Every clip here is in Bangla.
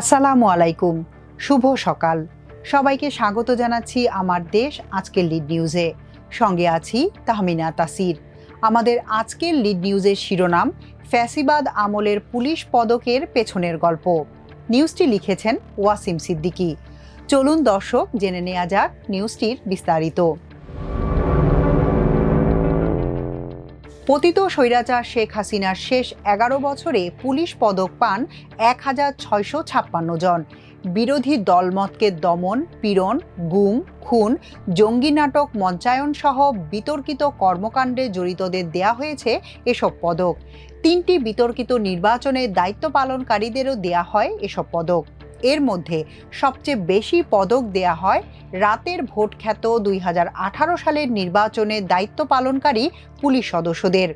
আসসালামু আলাইকুম। শুভ সকাল। সবাইকে স্বাগত জানাচ্ছি আমার দেশ আজকের লিড নিউজে। সঙ্গে আছি তাহমিনা তাসির। আমাদের আজকের লিড নিউজের শিরোনাম, ফ্যাসিবাদ আমলের পুলিশ পদকের পেছনের গল্প। নিউজটি লিখেছেন ওয়াসিম সিদ্দিকী। চলুন দর্শক জেনে নেওয়া যাক নিউজটির বিস্তারিত। পতিত স্বৈরাচার শেখ হাসিনার শেষ এগারো বছরে পুলিশ পদক পান এক হাজার ছয়শো ছাপ্পান্ন জন। বিরোধী দলমতকে দমন, পীড়ন, গুম, খুন, জঙ্গি নাটক, মঞ্চায়ন সহ বিতর্কিত কর্মকাণ্ডে জড়িতদের দেয়া হয়েছে এসব পদক। তিনটি বিতর্কিত নির্বাচনে দায়িত্ব পালনকারীদেরও দেয়া হয় এসব পদক। এর মধ্যে সবচেয়ে বেশি পদক দেয়া হয় রাতের ভোট খ্যাত দুই হাজার আঠারো সালের নির্বাচনে দায়িত্ব পালনকারী পুলিশ সদস্যদের।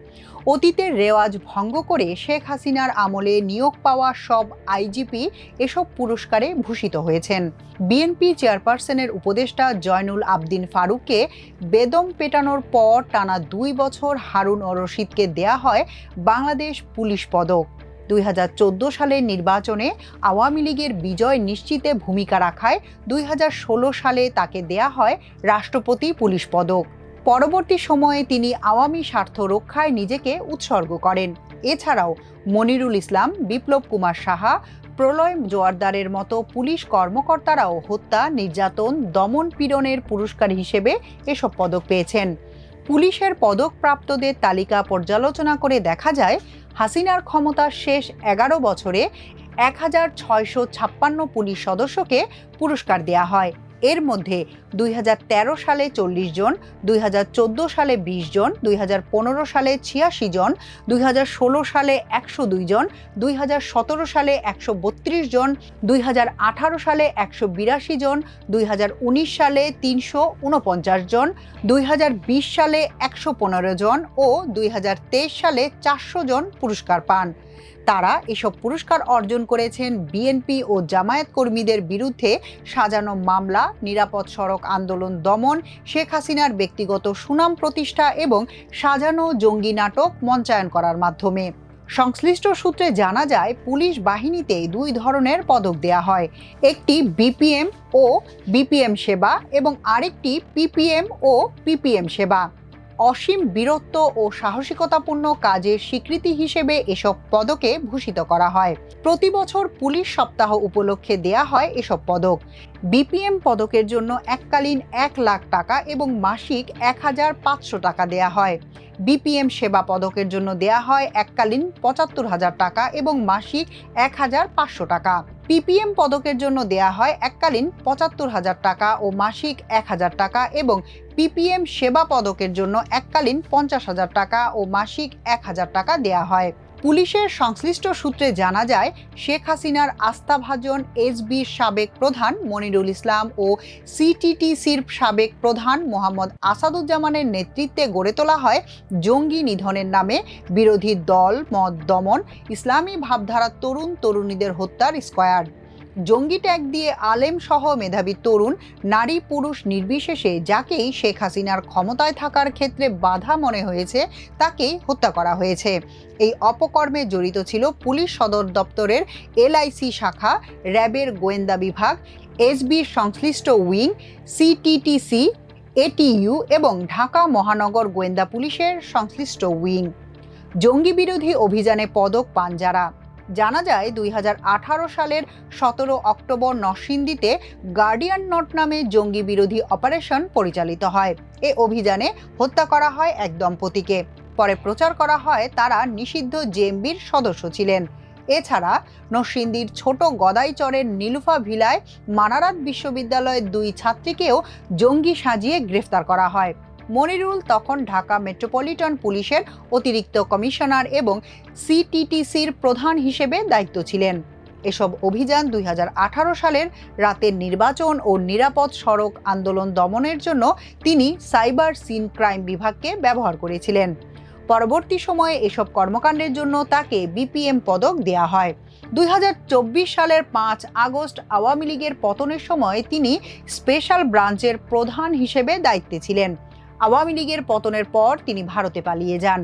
অতীতের রেওয়াজ ভঙ্গ করে শেখ হাসিনার আমলে নিয়োগ পাওয়া সব আইজিপি এসব পুরস্কারে ভূষিত হয়েছেন। বিএনপি চেয়ারপারসনের উপদেষ্টা জয়নুল আবদিন ফারুককে বেদম পেটানোর পর টানা দুই বছর হারুন ও রশিদকে দেয়া হয় বাংলাদেশ পুলিশ পদক। দুই হাজার চোদ্দ সালের নির্বাচনে আওয়ামী লীগের বিজয় নিশ্চিতে ভূমিকা রাখায় দুই হাজার ষোলো সালে তাকে দেয়া হয় রাষ্ট্রপতি পুলিশ পদক। পরবর্তী সময়ে তিনি আওয়ামী স্বার্থ রক্ষায় নিজেকে উৎসর্গ করেন। এছাড়াও মনিরুল ইসলাম, বিপ্লব কুমার সাহা, প্রলয় জোয়ারদারের মতো পুলিশ কর্মকর্তারাও হত্যা, নির্যাতন, দমন পীড়নের পুরস্কার হিসেবে এসব পদক পেয়েছেন। পুলিশের পদকপ্রাপ্তদের তালিকা পর্যালোচনা করে দেখা যায় হাসিনার ক্ষমতার শেষ এগারো বছরে এক হাজার ছয়শো ছাপ্পান্ন পুলিশ সদস্যকে পুরস্কার দেয়া হয়। এর মধ্যে দুই হাজার তেরো সালে চল্লিশ জন, দুই হাজার চোদ্দ সালে ২০ জন, দুই হাজার পনেরো সালে ছিয়াশি জন, দুই হাজার ষোলো সালে একশো দুই জন, দুই হাজার সতেরো সালে একশো বত্রিশ জন, দুই হাজার আঠারো সালে একশো বিরাশি জন, দুই হাজার উনিশ সালে তিনশো উনপঞ্চাশ জন, দুই হাজার বিশ সালে একশো পনেরো জন ও দুই হাজার তেইশ সালে চারশো জন পুরস্কার পান। তারা এসব পুরস্কার অর্জন করেছেন বিএনপি ও জামায়াত কর্মীদের বিরুদ্ধে সাজানো মামলা, নিরাপদ সড়ক আন্দোলন দমন, শেখ হাসিনার ব্যক্তিগত সুনাম প্রতিষ্ঠা এবং সাজানো জঙ্গি নাটক মঞ্চায়ন করার মাধ্যমে। সংশ্লিষ্ট সূত্রে জানা যায়, পুলিশ বাহিনীতে দুই ধরনের পদক দেয়া হয়। একটি বিপিএম ও বিপিএম সেবা এবং আরেকটি পিপিএম ও পিপিএম সেবা। অসীম বীরত্ব ও সাহসিকতাপূর্ণ কাজের স্বীকৃতি হিসেবে এসব পদকে ভূষিত করা হয়। প্রতি বছর পুলিশ সপ্তাহ উপলক্ষে দেয়া হয় এসব পদক। বিপিএম পদকের জন্য এককালীন এক লাখ টাকা এবং মাসিক এক হাজার পাঁচশো টাকা দেয়া হয়। বিপিএম সেবা পদকের জন্য দেয়া হয় এককালীন পঁচাত্তর হাজার টাকা এবং মাসিক এক হাজার পাঁচশো টাকা। পিপিএম পদকের জন্য দেয়া হয় এককালীন পঁচাত্তর হাজার টাকা ও মাসিক এক হাজার টাকা এবং পিপিএম সেবা পদকের জন্য এককালীন পঞ্চাশ হাজার টাকা ও মাসিক এক হাজার টাকা দেয়া হয়। পুলিশের সংশ্লিষ্ট সূত্রে জানা যায়, শেখ হাসিনার আস্থাভাজন এসবির সাবেক প্রধান মনিরুল ইসলাম ও সিটিটিসির সাবেক প্রধান মোহাম্মদ আসাদুজ্জামানের নেতৃত্বে গড়ে তোলা হয় জঙ্গি নিধনের নামে বিরোধী দল মত দমন, ইসলামী ভাবধারা তরুণ তরুণীদের হত্যার স্কোয়াড জঙ্গি ট্যাগ দিয়ে আলেম সহ মেধাবী তরুণ, নারী পুরুষ নির্বিশেষে যাকেই শেখ হাসিনার ক্ষমতায় থাকার ক্ষেত্রে বাধা মনে হয়েছে, তাকেই হত্যা করা হয়েছে। এই অপকর্মে জড়িত ছিল পুলিশ সদর দপ্তরের এলআইসি শাখা, র্যাবের গোয়েন্দা বিভাগ এসবির সংশ্লিষ্ট উইং, সিটিটিসি, এটিইউ এবং ঢাকা মহানগর গোয়েন্দা পুলিশের সংশ্লিষ্ট উইং। জঙ্গি বিরোধী অভিযানে পদক পান যারা। জানা যায় দুই হাজার আঠারো সালের সতেরো অক্টোবর নরসিংদীতে গার্ডিয়ান নট নামে জঙ্গি বিরোধী অপারেশন পরিচালিত হয়। এ অভিযানে হত্যা করা হয় এক দম্পতিকে। পরে প্রচার করা হয় তারা নিষিদ্ধ জেএমবির সদস্য ছিলেন। এছাড়া নরসিংদীর ছোট গদাইচরের নীলুফা ভিলায় মানারাত বিশ্ববিদ্যালয়ের দুই ছাত্রীকেও জঙ্গি সাজিয়ে গ্রেফতার করা হয়। মনিরুল তখন ঢাকা মেট্রোপলিটন পুলিশের অতিরিক্ত কমিশনার এবং সিটিটিসির প্রধান হিসেবে দায়িত্ব ছিলেন। এসব অভিযান দুই হাজার আঠারো সালের রাতের নির্বাচন ও নিরাপদ সড়ক আন্দোলন দমনের জন্য তিনি সাইবার সিন ক্রাইম বিভাগকে ব্যবহার করেছিলেন। পরবর্তী সময়ে এসব কর্মকাণ্ডের জন্য তাকে বিপিএম পদক দেয়া হয়। দুই হাজার চব্বিশ সালের পাঁচ আগস্ট আওয়ামী লীগের পতনের সময় তিনি স্পেশাল ব্রাঞ্চের প্রধান হিসেবে দায়িত্বে ছিলেন। আওয়ামী লীগের পতনের পর তিনি ভারতে পালিয়ে যান।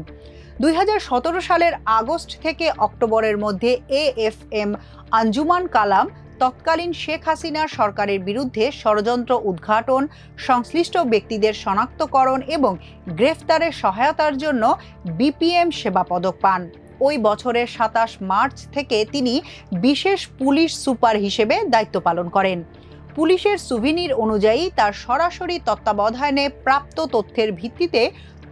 দুই হাজার সতেরো সালের আগস্ট থেকে অক্টোবরের মধ্যে A F M Anjuman Kalam, তৎকালীন শেখ হাসিনার সরকারের বিরুদ্ধে ষড়যন্ত্র উদ্ঘাটন, সংশ্লিষ্ট ব্যক্তিদের শনাক্তকরণ এবং গ্রেফতারে সহায়তার জন্য বিপিএম সেবা পদক পান। ওই বছরের সাতাশ মার্চ থেকে তিনি বিশেষ পুলিশ সুপার হিসেবে দায়িত্ব পালন করেন। পুলিশের সুভিনির অনুযায়ী তার সরাসরি তত্ত্বাবধানে প্রাপ্ত তথ্যের ভিত্তিতে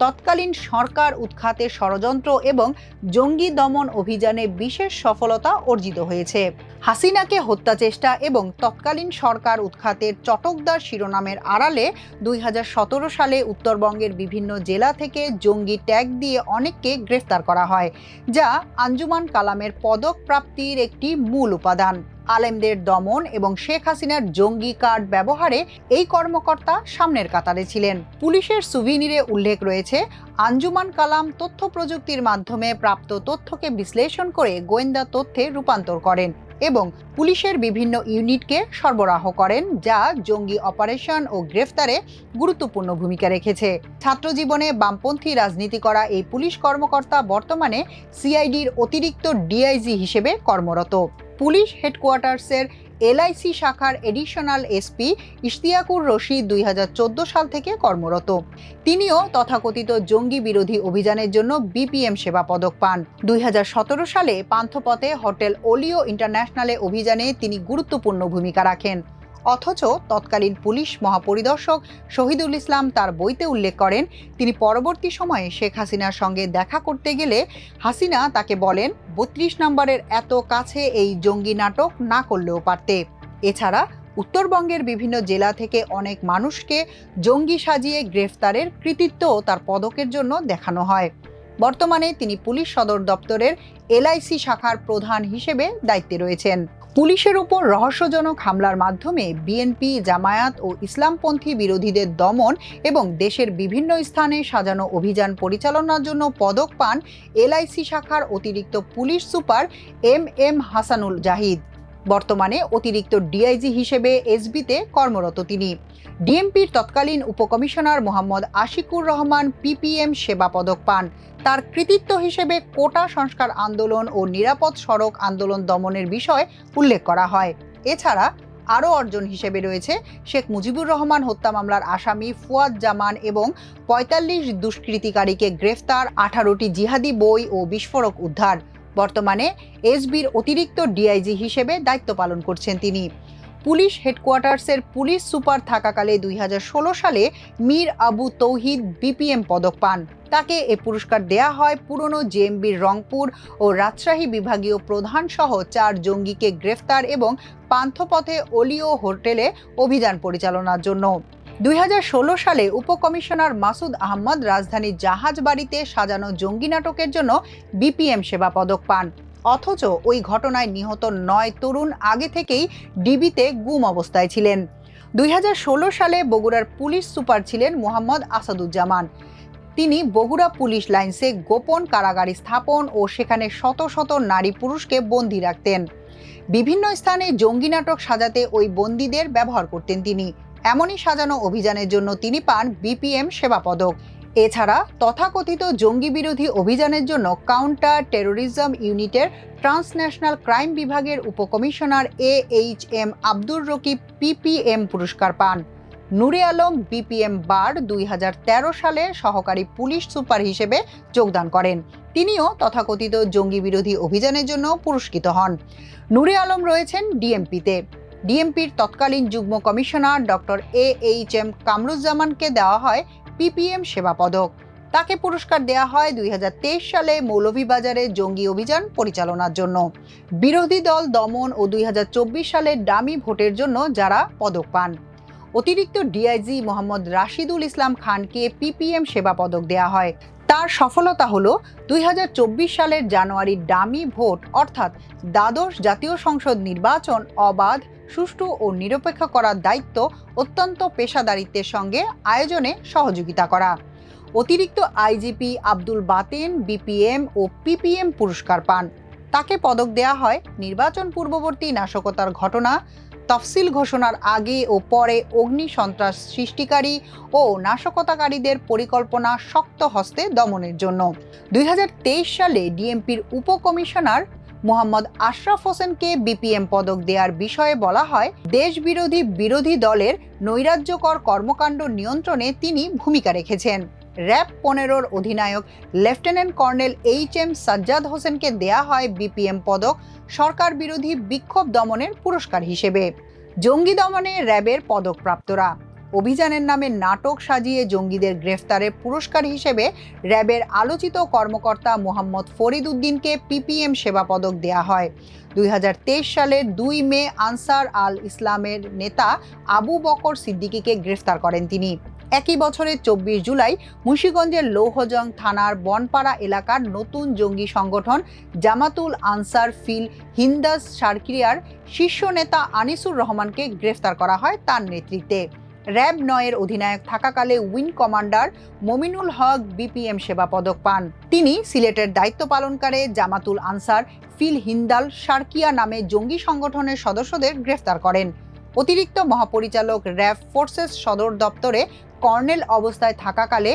তৎকালীন সরকার উৎখাতে ষড়যন্ত্র এবং জঙ্গি দমন অভিযানে বিশেষ সফলতা অর্জিত হয়েছে। হাসিনাকে হত্যা চেষ্টা এবং তৎকালীন সরকার উৎখাতের চটকদার শিরোনামের আড়ালে দুই হাজার সতেরো সালে উত্তরবঙ্গের বিভিন্ন জেলা থেকে জঙ্গি ট্যাগ দিয়ে অনেককে গ্রেফতার করা হয়, যা আঞ্জুমান কালামের পদক প্রাপ্তির একটি মূল উপাদান। আলেমদের দমন এবং শেখ হাসিনার জঙ্গি কার্ড ব্যবহারে এই কর্মকর্তা সামনের কাতারে ছিলেন। পুলিশের সুভিনিরে উল্লেখ রয়েছে, আঞ্জুমান কালাম তথ্য প্রযুক্তির মাধ্যমে প্রাপ্ত তথ্যকে বিশ্লেষণ করে গোয়েন্দা তথ্যে রূপান্তর করেন এবং পুলিশের বিভিন্ন ইউনিটকে সরবরাহ করেন, যা জঙ্গি অপারেশন ও গ্রেফতারে গুরুত্বপূর্ণ ভূমিকা রেখেছে। ছাত্র জীবনে বামপন্থী রাজনীতি করা এই পুলিশ কর্মকর্তা বর্তমানে সিআইডির অতিরিক্ত ডিআইজি হিসেবে কর্মরত। পুলিশ হেডকোয়ার্টার্সের এলআইসি শাখার এডিশনাল এসপি ইশতিয়াকুর রশিদ দুই হাজার চোদ্দ সাল থেকে কর্মরত। তিনিও তথাকথিত জঙ্গি বিরোধী অভিযানের জন্য বিপিএম সেবা পদক পান। দুই হাজার সতেরো সালে পান্থপথে হোটেল ওলিও ইন্টারন্যাশনালে অভিযানে তিনি গুরুত্বপূর্ণ ভূমিকা রাখেন। অথচ তৎকালীন পুলিশ মহাপরিদর্শক শহীদুল ইসলাম তার বইতে উল্লেখ করেন, তিনি পরবর্তী সময়ে শেখ হাসিনার সঙ্গে দেখা করতে গেলে হাসিনা তাকে বলেন, বত্রিশ নম্বরের এত কাছে এই জঙ্গি নাটক না করলেও পারতে। এছাড়া উত্তরবঙ্গের বিভিন্ন জেলা থেকে অনেক মানুষকে জঙ্গি সাজিয়ে গ্রেফতারের কৃতিত্ব তার পদকের জন্য দেখানো হয়। বর্তমানে তিনি পুলিশ সদর দপ্তরের এলআইসি শাখার প্রধান হিসেবে দায়িত্বে রয়েছেন। পুলিশের উপর রহস্যজনক হামলার মাধ্যমে বিএনপি, জামায়াত ও ইসলামপন্থী বিরোধীদের দমন এবং দেশের বিভিন্ন স্থানে সাজানো অভিযান পরিচালনার জন্য পদক পান এলআইসি শাখার অতিরিক্ত police super M M Hasanul Zahid. বর্তমানে অতিরিক্ত ডিআইজি হিসেবে এসবিতে কর্মরত তিনি। ডিএমপির তৎকালীন উপকমিশনার মোহাম্মদ আশিকুর রহমান পিপিএম সেবা পদক পান। তার কৃতিত্ব হিসেবে কোটা সংস্কার আন্দোলন ও নিরাপদ সড়ক আন্দোলন দমনের বিষয় উল্লেখ করা হয়। এছাড়া আরও অর্জন হিসেবে রয়েছে শেখ মুজিবুর রহমান হত্যা মামলার আসামি ফুয়াদ জামান এবং পঁয়তাল্লিশ দুষ্কৃতিকারীকে গ্রেফতার, আঠারোটি জিহাদি বই ও বিস্ফোরক উদ্ধার। বর্তমানে এসবির অতিরিক্ত ডিআইজি হিসেবে দায়িত্ব পালন করছেন তিনি। পুলিশ হেডকোয়ার্টার্সের পুলিশ সুপার থাকাকালে দুই হাজার ষোলো সালে মীর আবু তৌহিদ বিপিএম পদক পান। তাকে এ পুরস্কার দেয়া হয় পুরনো জেএমবির রংপুর ও রাজশাহী বিভাগীয় প্রধান সহ চার জঙ্গিকে গ্রেফতার এবং পান্থপথে অলিও হোটেলে অভিযান পরিচালনার জন্য। দুই হাজার ষোলো সালে উপকমিশনার মাসুদ আহমদ রাজধানীর জাহাজ বাড়িতে সাজানো জঙ্গি নাটকের জন্য বিপিএম সেবা পদক পান। অথচ ওই ঘটনায় নিহত নয় তরুণ আগে থেকেই ডিবিতে গুম অবস্থায় ছিলেন। দুই হাজার ষোলো সালে বগুড়ার পুলিশ সুপার ছিলেন মোহাম্মদ আসাদুজ্জামান। তিনি বগুড়া পুলিশ লাইন্সে গোপন কারাগারি স্থাপন ও সেখানে শত শত নারী পুরুষকে বন্দি রাখতেন। বিভিন্ন স্থানে জঙ্গি নাটক সাজাতে ওই বন্দীদের ব্যবহার করতেন তিনি। এমনই সাজানো অভিযানের জন্য তিনি পান বিপিএম সেবা পদক। এছাড়া তথাকথিত জঙ্গি বিরোধী অভিযানের জন্য কাউন্টার টেরোরিজম ইউনিটের ট্রান্সন্যাশনাল ক্রাইম বিভাগের উপকমিশনার A H M Abdur Rakib PPM পুরস্কার পান। নূরে আলম বিপিএম বার দুই হাজার তেরো সালে সহকারী পুলিশ সুপার হিসেবে যোগদান করেন। তিনিও তথাকথিত জঙ্গি বিরোধী অভিযানের জন্য পুরস্কৃত হন। নূরে আলম রয়েছেন ডিএমপিতে। ডিএমপির তৎকালীন যুগ্ম commissioner doctor A H M কামরুজ্জামানকে দেওয়া হয় পিপিএম সেবা পদক। তাকে পুরস্কার দেওয়া হয় দুই হাজার তেইশ সালে মৌলভীবাজারে জঙ্গি অভিযান পরিচালনার জন্য। বিরোধী দল দমন ও দুই সালে ডামি ভোটের জন্য যারা পদক পান। অতিরিক্ত ডিআইজি মোহাম্মদ রাশিদুল ইসলাম খানকে পিপিএম সেবা পদক দেওয়া হয়। তার সফলতা হলো দুই সালের জানুয়ারির ডামি ভোট, অর্থাৎ দ্বাদশ জাতীয় সংসদ নির্বাচন অবাধ সুষ্ঠু ও নিরপেক্ষ করার দায়িত্ব অত্যন্ত পেশাদারিত্বের সঙ্গে আয়োজনে সহযোগিতা করা। অতিরিক্ত আইজিপি আব্দুল বাতেন, বিপিএম ও পিপিএম পুরস্কার পান। তাকে পদক দেয়া হয় নির্বাচন পূর্ববর্তী নাশকতার ঘটনা, তফসিল ঘোষণার আগে ও পরে অগ্নি সন্ত্রাস সৃষ্টিকারী ও নাশকতাকারীদের পরিকল্পনা শক্ত হস্তে দমনের জন্য। দুই হাজার তেইশ সালে ডিএমপির উপকমিশনার মোহাম্মদ আশরাফ হোসেনকে বিপিএম পদক দেওয়ার বিষয়ে বলা হয়, দেশবিরোধী বিরোধী দলের নৈরাজ্যকর কর্মকাণ্ড নিয়ন্ত্রণে তিনি ভূমিকা রেখেছেন। র্যাব পনেরোর অধিনায়ক lieutenant colonel H M Sajjad হোসেনকে দেয়া হয় বিপিএম পদক সরকার বিরোধী বিক্ষোভ দমনের পুরস্কার হিসেবে। জঙ্গি দমনে র্যাবের পদকপ্রাপ্তরা অভিযানের নামে নাটক সাজিয়ে জঙ্গিদের গ্রেফতারের পুরস্কার হিসেবে র্যাবের আলোচিত কর্মকর্তা মোহাম্মদ ফরিদ উদ্দিনকে পিপিএম সেবা পদক দেয়া হয়। দুই সালের দুই মে আনসার আল ইসলামের নেতা আবু বকর সিদ্দিকীকে গ্রেফতার করেন তিনি। একই বছরের চব্বিশ জুলাই মুন্সীগঞ্জের লৌহজং থানার বনপাড়া এলাকার নতুন জঙ্গি সংগঠন জামাতুল আনসার ফিল হিন্দাস সার্কিরিয়ার শীর্ষ নেতা আনিসুর রহমানকে গ্রেফতার করা হয় তার নেতৃত্বে। র্যাব নয়ের অধিনায়ক থাকাকালে wing commander Mominul Haque BPM সেবা পদক পান। তিনি সিলেটের দায়িত্ব পালনকারে জামাতুল আনসার ফিল হিন্দাল সার্কিয়া নামে জঙ্গি সংগঠনের সদস্যদের গ্রেফতার করেন। অতিরিক্ত মহাপরিচালক র্যাব ফোর্সেস সদর দপ্তরে কর্নেল অবস্থায় থাকাকালে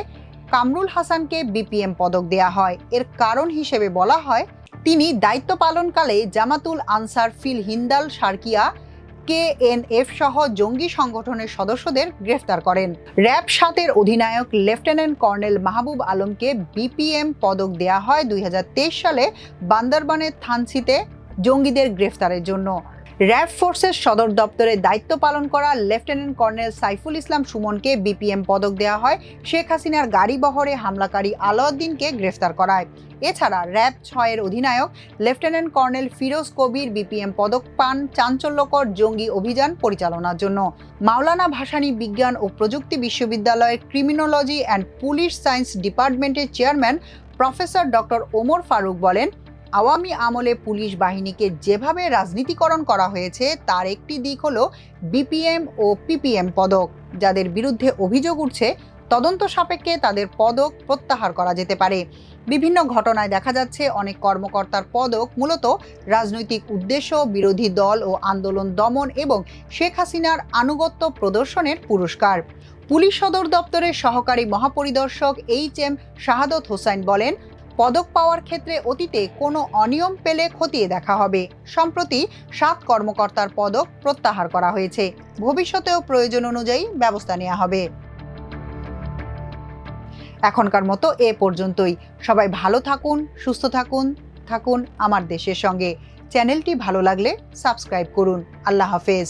কামরুল হাসানকে বিপিএম পদক দেয়া হয়। এর কারণ হিসেবে বলা হয়, তিনি দায়িত্ব পালনকালে জামাতুল আনসার ফিল হিন্দাল সার্কিয়া কেএনএফ সহ জঙ্গি সংগঠনের সদস্যদের গ্রেফতার করেন। র্যাব সাতের অধিনায়ক লেফটেন্যান্ট কর্নেল মাহবুব আলমকে বিপিএম পদক দেয়া হয় দুই হাজার তেইশ সালে বান্দরবানের থানসিতে জঙ্গিদের গ্রেফতারের জন্য। র্যাব ফোর্সের সদর দপ্তরে দায়িত্ব পালন করা লেফটেন্যান্ট কর্নেল সাইফুল ইসলাম সুমনকে বিপিএম পদক দেওয়া হয়। শেখ হাসিনার গাড়ি বহরে হামলাকারী আলাউদ্দিনকে গ্রেফতার করায়। এছাড়া র্যাব ছয়ের অধিনায়ক lieutenant colonel Firoz Kabir BPM পদক পান চাঞ্চল্যকর জঙ্গি অভিযান পরিচালনার জন্য। মাওলানা ভাসানী বিজ্ঞান ও প্রযুক্তি বিশ্ববিদ্যালয়ের ক্রিমিনোলজি অ্যান্ড পুলিশ সায়েন্স ডিপার্টমেন্টের chairman professor doctor Omar Faruk বলেন আওয়ামী আমলে পুলিশ বাহিনীকে যেভাবে রাজনীতিকরণ করা হয়েছে, তার একটি দিক হলো বিপিএম ও পিপিএম পদক। যাদের বিরুদ্ধে অভিযোগ উঠছে, তদন্ত সাপেক্ষে তাদের পদক প্রত্যাহার করা যেতে পারে। বিভিন্ন ঘটনায় দেখা যাচ্ছে, অনেক কর্মকর্তার পদক মূলত রাজনৈতিক উদ্দেশ্য, বিরোধী দল ও আন্দোলন দমন এবং শেখ হাসিনার আনুগত্য প্রদর্শনের পুরস্কার। পুলিশ সদর দপ্তরের সহকারী মহাপরিদর্শক এইচ এম শাহাদত হোসাইন বলেন পদক পাওয়ার ক্ষেত্রে অতীতে কোনো অনিয়ম পেলে খতিয়ে দেখা হবে। সম্প্রতি সাত কর্মকর্তার পদক প্রত্যাহার করা হয়েছে। ভবিষ্যতেও প্রয়োজন অনুযায়ী ব্যবস্থা নেওয়া হবে। এখনকার মতো এ পর্যন্তই। সবাই ভালো থাকুন, সুস্থ থাকুন থাকুন আমার দেশের সঙ্গে। চ্যানেলটি ভালো লাগলে সাবস্ক্রাইব করুন। আল্লাহ হাফেজ।